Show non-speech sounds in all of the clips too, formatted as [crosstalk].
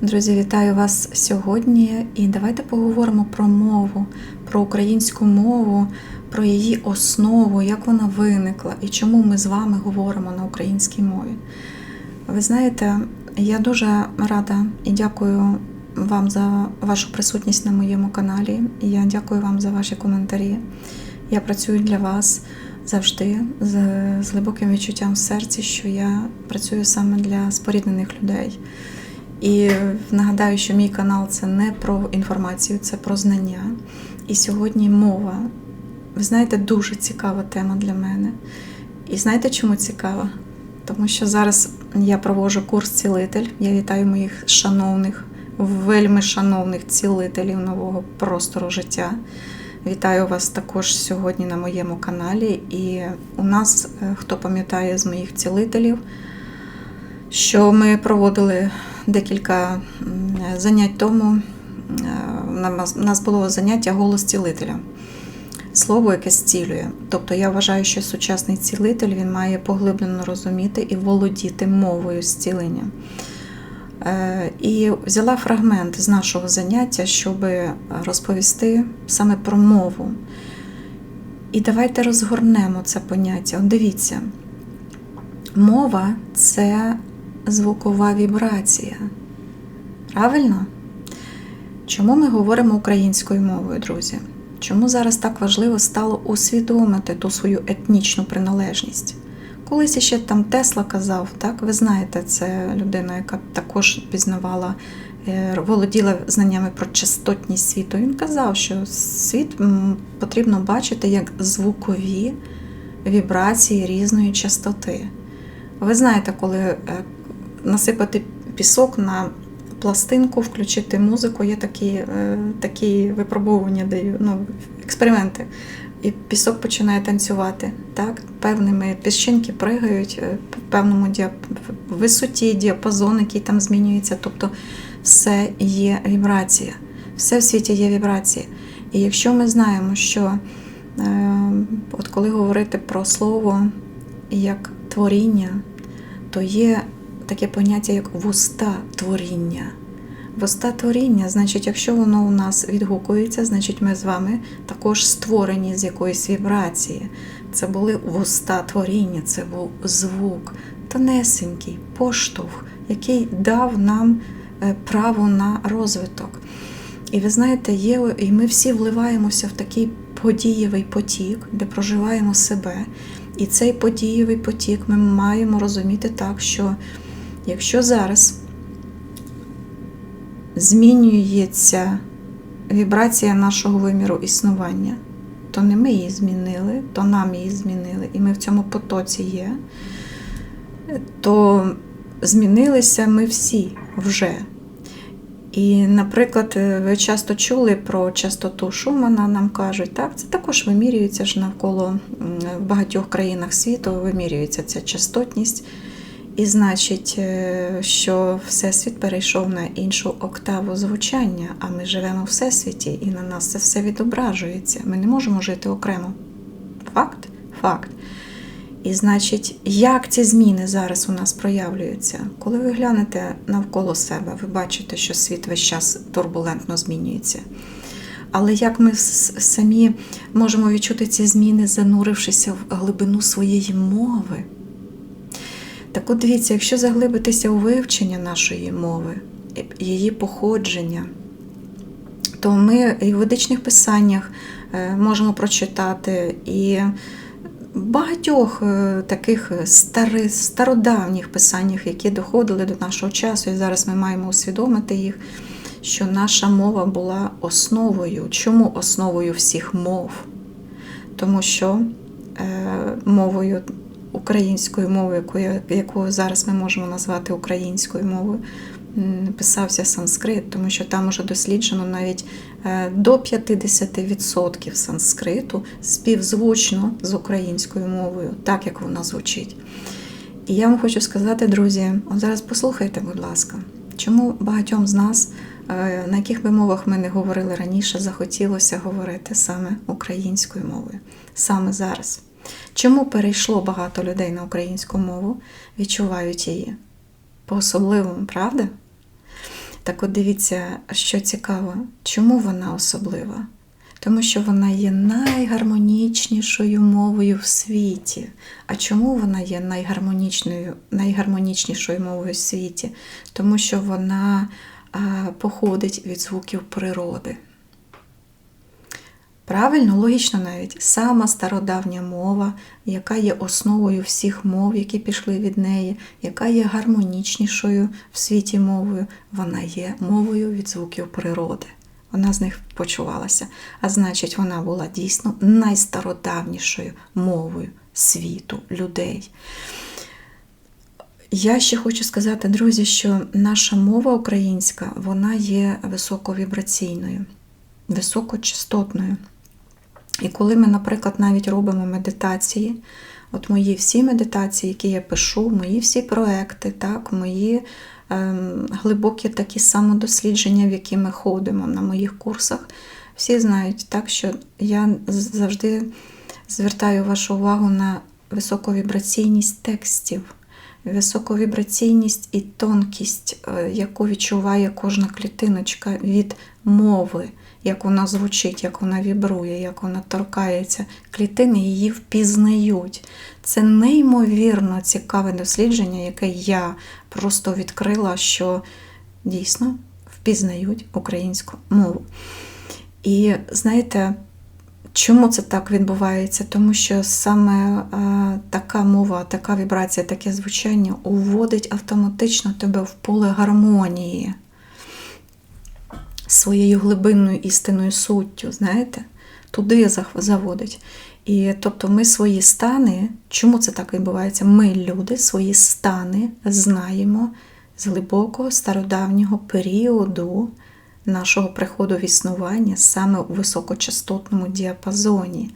Друзі, вітаю вас сьогодні. І давайте поговоримо про мову, про українську мову, про її основу, як вона виникла і чому ми з вами говоримо на українській мові. Ви знаєте, я дуже рада і дякую вам за вашу присутність на моєму каналі. Я дякую вам за ваші коментарі. Я працюю для вас завжди з, з глибоким відчуттям в серці, що я працюю саме для споріднених людей. І нагадаю, що мій канал це не про інформацію, це про знання. І сьогодні мова. Ви знаєте, дуже цікава тема для мене. І знаєте, чому цікава? Тому що зараз я проводжу курс цілитель. Я вітаю моїх шановних, вельми шановних цілителів нового простору життя. Вітаю вас також сьогодні на моєму каналі. І у нас, е, хто пам'ятає з моїх цілителів, що ми проводили декілька занять тому. е, У нас було заняття голос цілителя. Слово, яке зцілює. Тобто я вважаю, що сучасний цілитель він має поглиблено розуміти і володіти мовою зцілення. Е, І взяла фрагмент з нашого заняття, щоб розповісти саме про мову. І давайте розгорнемо це поняття. Дивіться, мова це звукова вібрація. Правильно? Чому ми говоримо українською мовою, друзі? Чому зараз так важливо стало усвідомити ту свою етнічну приналежність? Колись ще там Тесла казав, так, ви знаєте, це людина, яка також пізнавала, е, володіла знаннями про частотність світу. Він казав, що світ потрібно бачити як звукові вібрації різної частоти. Ви знаєте, коли е, насипати пісок на пластинку, включити музику, є такі, е, такі випробовування, даю, ну, експерименти. І пісок починає танцювати. Так? Певними піщинки пригають е, в певному діап... висоті, діапазон, який там змінюється. Тобто все є вібрація. Все в світі є вібрація. І якщо ми знаємо, що е, от коли говорити про слово як творіння, то є таке поняття, як вуста творіння. Вуста творіння, значить, якщо воно у нас відгукується, значить ми з вами також створені з якоїсь вібрації. Це були вуста творіння, це був звук, тонесенький поштовх, який дав нам е, право на розвиток. І ви знаєте, є, і ми всі вливаємося в такий подієвий потік, де проживаємо себе. І цей подієвий потік ми маємо розуміти так, що якщо зараз змінюється вібрація нашого виміру існування, то не ми її змінили, то нам її змінили, і ми в цьому потоці є, то змінилися ми всі вже. І, наприклад, ви часто чули про частоту Шумана, нам кажуть, так, це також вимірюється ж навколо в багатьох країнах світу, вимірюється ця частотність. І значить, е, що Всесвіт перейшов на іншу октаву звучання, а ми живемо в Всесвіті, і на нас це все відображується. Ми не можемо жити окремо. Факт? Факт. І значить, як ці зміни зараз у нас проявлюються? Коли ви глянете навколо себе, ви бачите, що світ весь час турбулентно змінюється. Але як ми самі можемо відчути ці зміни, занурившися в глибину своєї мови? Так от дивіться, якщо заглибитися у вивчення нашої мови, її походження, то ми і в ведичних писаннях е, можемо прочитати і багатьох е, таких стари, стародавніх писаннях, які доходили до нашого часу, і зараз ми маємо усвідомити їх, що наша мова була основою. Чому основою всіх мов? Тому що е, мовою українською мовою, яку зараз ми можемо назвати українською мовою, писався санскрит, тому що там уже досліджено навіть е, до 50% санскриту співзвучно з українською мовою, так як вона звучить. І я вам хочу сказати, друзі, от зараз послухайте, будь ласка, чому багатьом з нас, е, на яких би мовах ми не говорили раніше, захотілося говорити саме українською мовою, саме зараз. Чому перейшло багато людей на українську мову, відчувають її? По-особливому, правда? Так от дивіться, що цікаво, чому вона особлива? Тому що вона є найгармонічнішою мовою в світі. А чому вона є найгармонічною, найгармонічнішою мовою в світі? Тому що вона а, походить від звуків природи. Правильно, логічно навіть сама стародавня мова, яка є основою всіх мов, які пішли від неї, яка є гармонічнішою в світі мовою, вона є мовою від звуків природи. Вона з них почувалася. А значить, вона була дійсно найстародавнішою мовою світу, людей. Я ще хочу сказати, друзі, що наша мова українська вона є високовібраційною, високочастотною. І коли ми, наприклад, навіть робимо медитації, от мої всі медитації, які я пишу, мої всі проекти, так, мої ем, глибокі такі самодослідження, в які ми ходимо на моїх курсах, всі знають, так, що я завжди звертаю вашу увагу на високовібраційність текстів, високовібраційність і тонкість, е, яку відчуває кожна клітиночка від мови як вона звучить, як вона вібрує, як вона торкається. Клітини її впізнають. Це неймовірно цікаве дослідження, яке я просто відкрила, що дійсно впізнають українську мову. І знаєте, чому це так відбувається? Тому що саме е, така мова, така вібрація, таке звучання уводить автоматично тебе в поле гармонії своєю глибинною істинною суттю, знаєте, туди заводить. І тобто ми свої стани, чому це так відбувається? Ми, люди, свої стани знаємо з глибокого стародавнього періоду нашого приходу в існування саме у високочастотному діапазоні.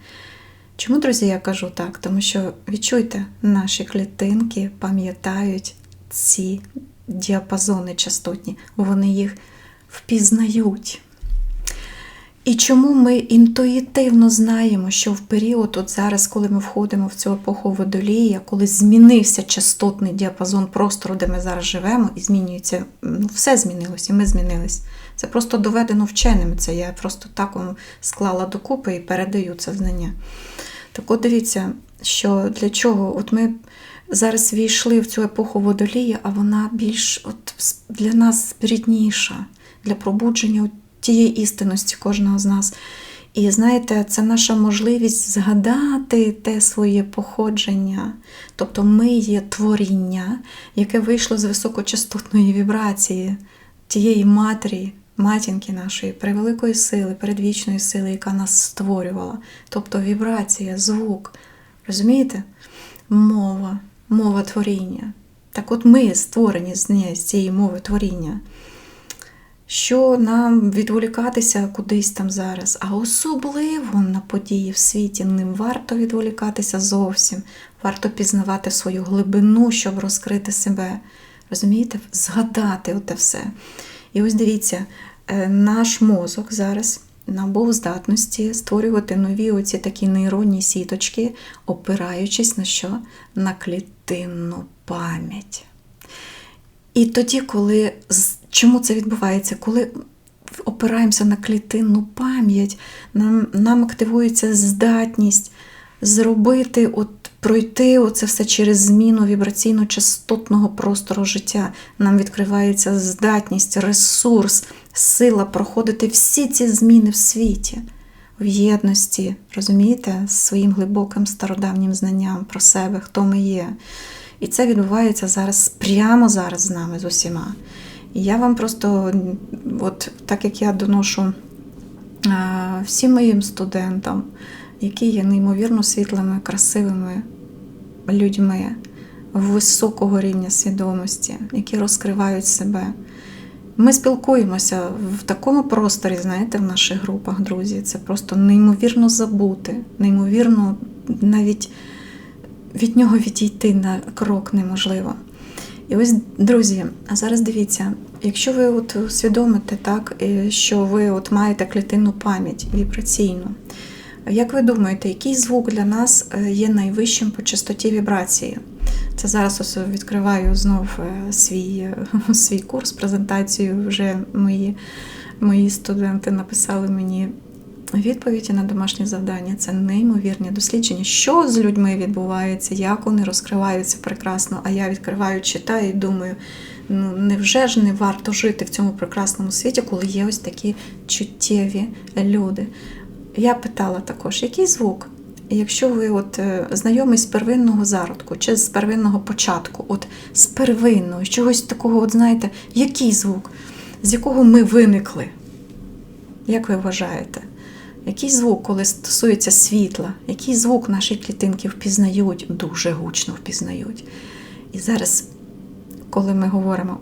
Чому, друзі, я кажу так? Тому що відчуйте, наші клітинки пам'ятають ці діапазони частотні, вони їх впізнають. І чому ми інтуїтивно знаємо, що в період, от зараз, коли ми входимо в цю епоху водолія, коли змінився частотний діапазон простору, де ми зараз живемо, і змінюється, ну, все змінилося, і ми змінились. Це просто доведено вченими. Це я просто так склала докупи і передаю це знання. Так от дивіться, що для чого? От ми зараз війшли в цю епоху водолія, а вона більш от для нас спритніша для пробудження тієї істинності кожного з нас. І знаєте, це наша можливість згадати те своє походження. Тобто ми є творіння, яке вийшло з високочастотної вібрації тієї матері, матінки нашої, превеликої сили, передвічної сили, яка нас створювала. Тобто вібрація, звук. Розумієте? Мова, мова творіння. Так от ми створені з цієї мови творіння що нам відволікатися кудись там зараз, а особливо на події в світі не варто відволікатися зовсім. Варто пізнавати свою глибину, щоб розкрити себе. Розумієте, згадати оте все. І ось дивіться, е, наш мозок зараз набув здатності створювати нові оці такі нейронні сіточки, опираючись на що? На клітинну пам'ять. І тоді, коли чому це відбувається? Коли опираємося на клітинну пам'ять, нам нам активується здатність зробити, от, пройти оце все через зміну вібраційно-частотного простору життя. Нам відкривається здатність, ресурс, сила проходити всі ці зміни в світі. В єдності, розумієте, з своїм глибоким стародавнім знанням про себе, хто ми є. І це відбувається зараз, прямо зараз з нами з усіма. І я вам просто, от так як я доношу всім моїм студентам, які є неймовірно світлими, красивими людьми високого рівня свідомості, які розкривають себе. Ми спілкуємося в такому просторі, знаєте, в наших групах, друзі. Це просто неймовірно забути, неймовірно навіть від нього відійти на крок неможливо. І ось, друзі, а зараз дивіться, якщо ви от усвідомите, так, що ви от маєте клітинну пам'ять вібраційну, як ви думаєте, який звук для нас е, є найвищим по частоті вібрації? Це зараз ось відкриваю знов е, свій, е, [laughs] свій курс, презентацію. Вже мої, мої студенти написали мені відповіді на домашні завдання. Це неймовірні дослідження, що з людьми відбувається, як вони розкриваються прекрасно. А я відкриваю, читаю і думаю, ну невже ж не варто жити в цьому прекрасному світі, коли є ось такі чуттєві люди. Я питала також, який звук? Якщо ви от е, знайомий з первинного зародку чи з первинного початку, от з первинного, з чогось такого, от знаєте, який звук, з якого ми виникли? Як ви вважаєте? Який звук, коли стосується світла, який звук наші клітинки впізнають, дуже гучно впізнають. І зараз, коли ми говоримо,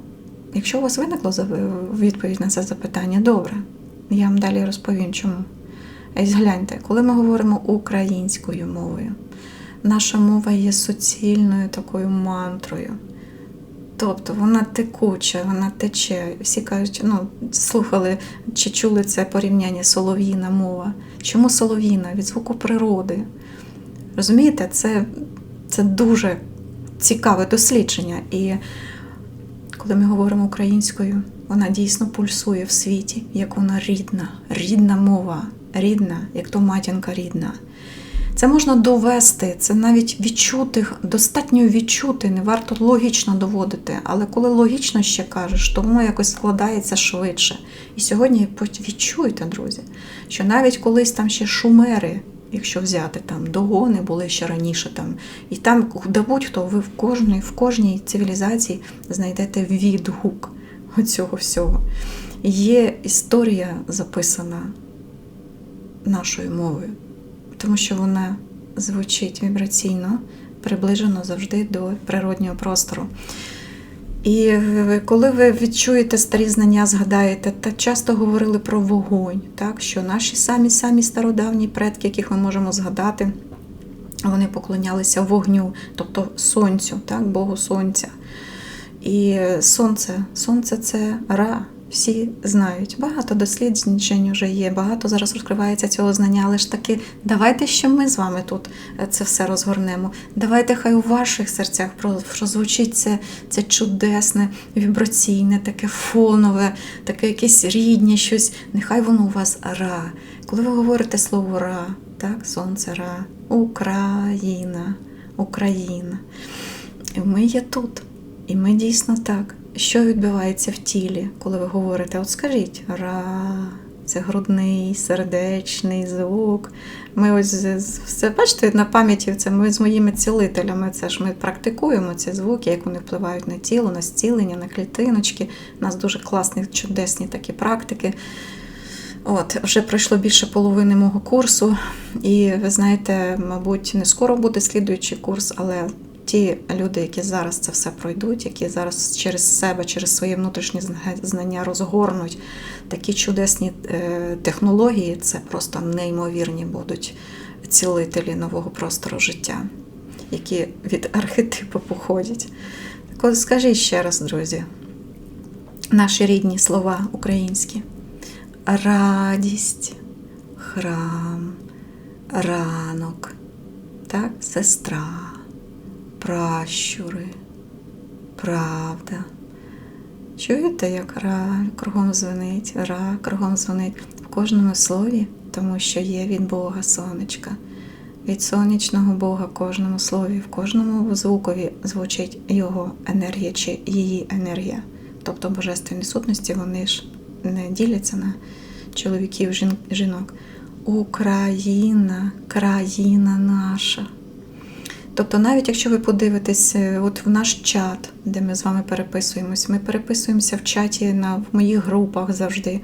якщо у вас виникло відповідь на це запитання, добре, я вам далі розповім чому. Ось гляньте, коли ми говоримо українською мовою, наша мова є суцільною такою мантрою. Тобто вона текуча, вона тече. Всі кажуть, ну, слухали чи чули це порівняння солов'їна мова. Чому солов'їна? Від звуку природи. Розумієте, це, це дуже цікаве дослідження. І коли ми говоримо українською, вона дійсно пульсує в світі, як вона рідна, рідна мова, рідна, як то матінка рідна. Це можна довести, це навіть відчути, достатньо відчути, не варто логічно доводити. Але коли логічно ще кажеш, то воно якось складається швидше. І сьогодні відчуйте, друзі, що навіть колись там ще шумери, якщо взяти там догони були ще раніше там, і там де будь-хто ви в кожній, в кожній цивілізації знайдете відгук цього всього. Є історія записана нашою мовою тому що вона звучить вібраційно, приближено завжди до природнього простору. І е, коли ви відчуєте старі знання, згадаєте, та часто говорили про вогонь, так, що наші самі-самі стародавні предки, яких ми можемо згадати, вони поклонялися вогню, тобто сонцю, так, Богу Сонця. І сонце, сонце це ра, всі знають. Багато досліджень вже є, багато зараз розкривається цього знання, але ж таки, давайте, що ми з вами тут е, це все розгорнемо. Давайте, хай у ваших серцях прозвучить це, це чудесне, вібраційне, таке фонове, таке якесь ріднє щось. Нехай воно у вас ра. Коли ви говорите слово ра, так, сонце ра, Україна, Україна. Ми є тут. І ми дійсно так що відбувається в тілі, коли ви говорите? От скажіть, ра, це грудний, сердечний звук. Ми ось все бачите, на пам'яті це ми з моїми цілителями. Це ж ми практикуємо ці звуки, як вони впливають на тіло, на зцілення, на клітиночки. У нас дуже класні, чудесні такі практики. От, Вже пройшло більше половини мого курсу, і ви знаєте, мабуть, не скоро буде слідуючий курс, але ті люди, які зараз це все пройдуть, які зараз через себе, через свої внутрішні знання розгорнуть такі чудесні е, технології, це просто неймовірні будуть цілителі нового простору життя, які від архетипу походять. Так от скажіть ще раз, друзі, наші рідні слова українські. Радість, храм, ранок, так, сестра пращури, правда. Чуєте, як ра кругом дзвонить, ра кругом дзвонить в кожному слові, тому що є від Бога сонечка. Від сонячного Бога в кожному слові, в кожному звукові звучить його енергія чи її енергія. Тобто божественні сутності вони ж не діляться на чоловіків, жінок. Україна, країна наша. Тобто, навіть якщо ви подивитесь е, от в наш чат, де ми з вами переписуємось, ми переписуємося в чаті на в моїх групах завжди.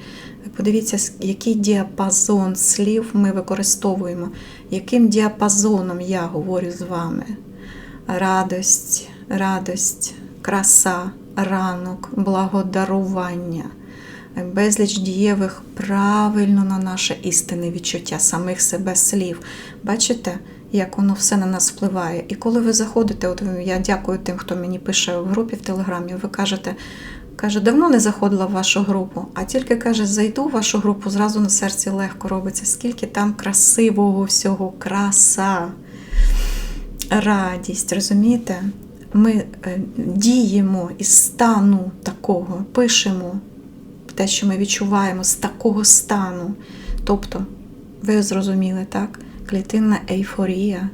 Подивіться, який діапазон слів ми використовуємо, яким діапазоном я говорю з вами. Радость, радость, краса, ранок, благодарування, безліч дієвих правильно на наше істинне відчуття самих себе слів. Бачите? Як воно все на нас впливає. І коли ви заходите, от я дякую тим, хто мені пише в групі в Телеграмі, ви кажете, каже, давно не заходила в вашу групу, а тільки каже, зайду в вашу групу, зразу на серці легко робиться, скільки там красивого всього, краса, радість, розумієте? ми е, діємо із стану такого, пишемо те, що ми відчуваємо з такого стану. Тобто, ви зрозуміли, так? Клітинна ейфорія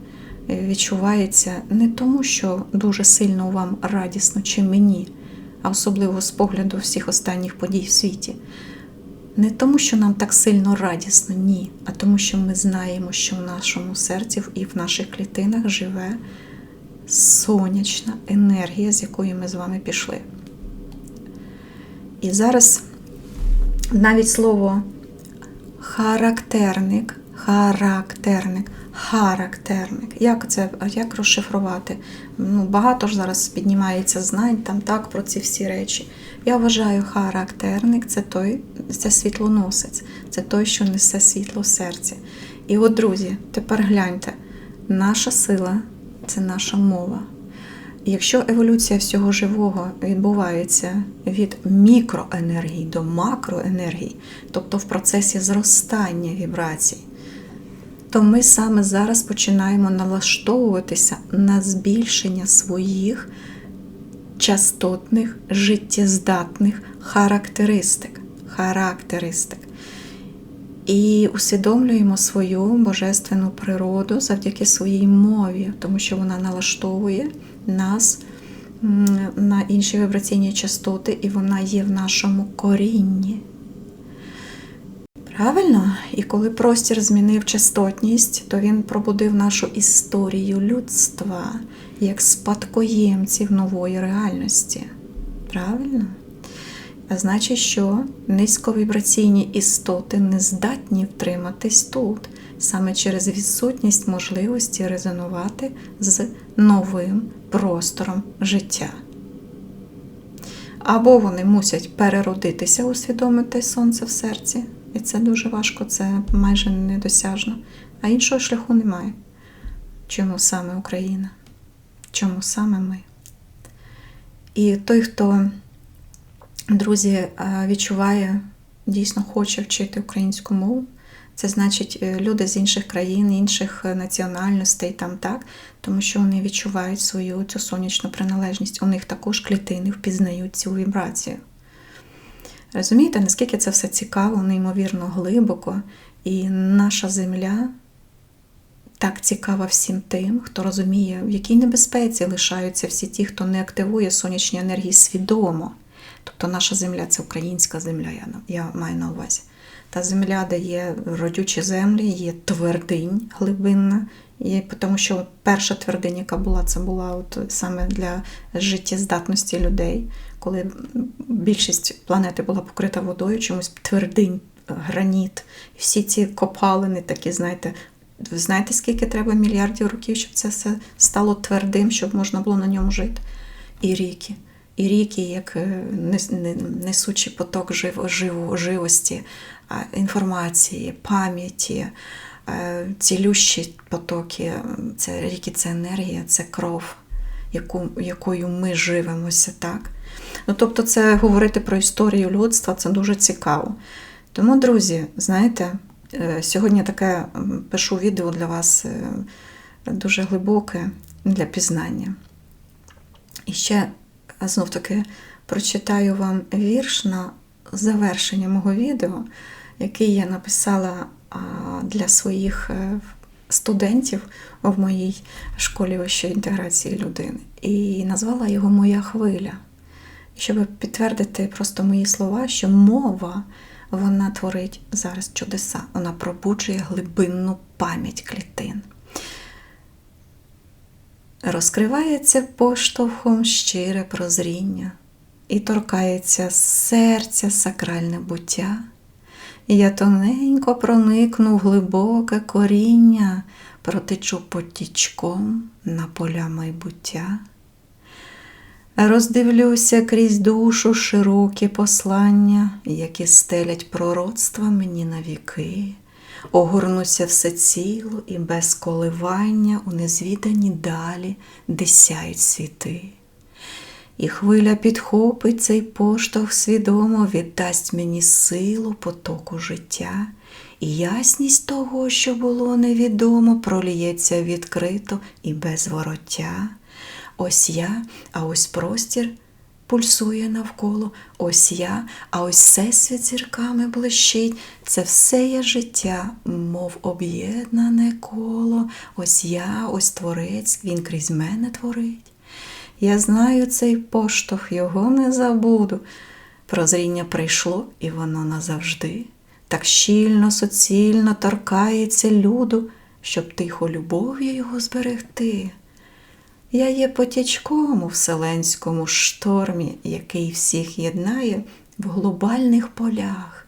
е, відчувається не тому, що дуже сильно вам радісно чи мені, а особливо з погляду всіх останніх подій в світі. Не тому, що нам так сильно радісно, ні, а тому, що ми знаємо, що в нашому серці і в наших клітинах живе сонячна енергія, з якої ми з вами пішли. І зараз навіть слово характерник, характерник, характерник. Як це як розшифрувати? Ну, Багато ж зараз піднімається знань там так про ці всі речі. Я вважаю, характерник це той, це світлоносець, це той, що несе світло в серці. І от, друзі, тепер гляньте, наша сила це наша мова. Якщо еволюція всього живого відбувається від мікроенергії до макроенергії, тобто в процесі зростання вібрацій, то ми саме зараз починаємо налаштовуватися на збільшення своїх частотних життєздатних характеристик. характеристик. І усвідомлюємо свою божественну природу завдяки своїй мові, тому що вона налаштовує нас на інші вібраційні частоти, і вона є в нашому корінні. Правильно? І коли простір змінив частотність, то він пробудив нашу історію людства як спадкоємців нової реальності. Правильно? А значить, що низьковібраційні істоти не здатні втриматись тут, саме через відсутність можливості резонувати з новим простором життя. Або вони мусять переродитися, усвідомити сонце в серці, і це дуже важко, це майже недосяжно, а іншого шляху немає. Чому саме Україна? Чому саме ми? І той, хто, друзі, відчуває, дійсно хоче вчити українську мову, це значить е, люди з інших країн, інших е, національностей, там так, тому що вони відчувають свою цю сонячну приналежність. У них також клітини впізнають цю вібрацію. Розумієте, наскільки це все цікаво, неймовірно глибоко, і наша земля так цікава всім тим, хто розуміє, в якій небезпеці лишаються всі ті, хто не активує сонячні енергії свідомо. Тобто наша земля це українська земля, я, маю на увазі. Та земля, де є родючі землі, є твердинь глибинна, і тому що перша твердиня, яка була, це була от саме для життєздатності людей, коли більшість планети була покрита водою, чомусь твердинь, граніт. Всі ці копалини такі, знаєте, ви знаєте, скільки треба мільярдів років, щоб це все стало твердим, щоб можна було на ньому жити. І ріки. І ріки, як е, несучий поток жив, жив, живості, інформації, пам'яті, е, цілющі потоки, це ріки, це енергія, це кров, яку, якою ми живемося. так? Ну, Тобто, це говорити про історію людства це дуже цікаво. Тому, друзі, знаєте, е, сьогодні таке пишу відео для вас е, дуже глибоке для пізнання. І ще знов таки прочитаю вам вірш на завершення мого відео який я написала для своїх е, студентів в моїй школі вищої інтеграції людини. І назвала його Моя хвиля. Щоб підтвердити просто мої слова, що мова вона творить зараз чудеса, вона пробуджує глибинну пам'ять клітин. Розкривається поштовхом щире прозріння і торкається серця сакральне буття я тоненько проникну в глибоке коріння, протечу потічком на поля майбуття. Роздивлюся крізь душу широкі послання, які стелять пророцтва мені на віки, огорнуся все ціло і без коливання у незвідані далі, де сяють світи. І хвиля підхопить цей поштовх свідомо, віддасть мені силу потоку життя, і ясність того, що було невідомо, проліється відкрито і без вороття. Ось я, а ось простір пульсує навколо, ось я, а ось всесвіт зірками блищить. Це все є життя, мов об'єднане коло. Ось я, ось творець, він крізь мене творить. Я знаю цей поштовх, його не забуду. Прозріння прийшло, і воно назавжди. Так щільно, суцільно торкається люду, щоб тихо любов'ю його зберегти. Я є потічком у вселенському штормі, який всіх єднає в глобальних полях.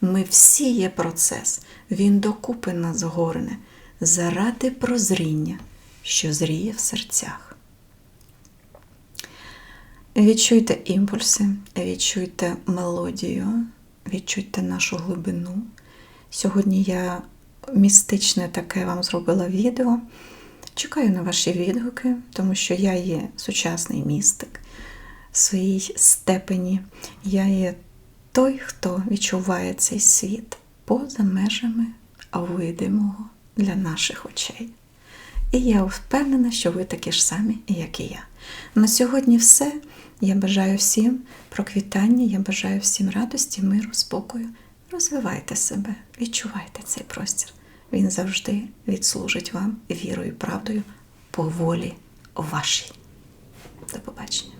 Ми всі є процес, він докупи нас горне, заради прозріння, що зріє в серцях. Відчуйте імпульси, відчуйте мелодію, відчуйте нашу глибину. Сьогодні я містичне таке вам зробила відео. Чекаю на ваші відгуки, тому що я є сучасний містик в своїй степені. Я є той, хто відчуває цей світ поза межами видимого для наших очей. І я впевнена, що ви такі ж самі, як і я. На сьогодні все. Я бажаю всім проквітання, я бажаю всім радості, миру, спокою. Розвивайте себе, відчувайте цей простір. Він завжди відслужить вам вірою і правдою по волі вашій. До побачення.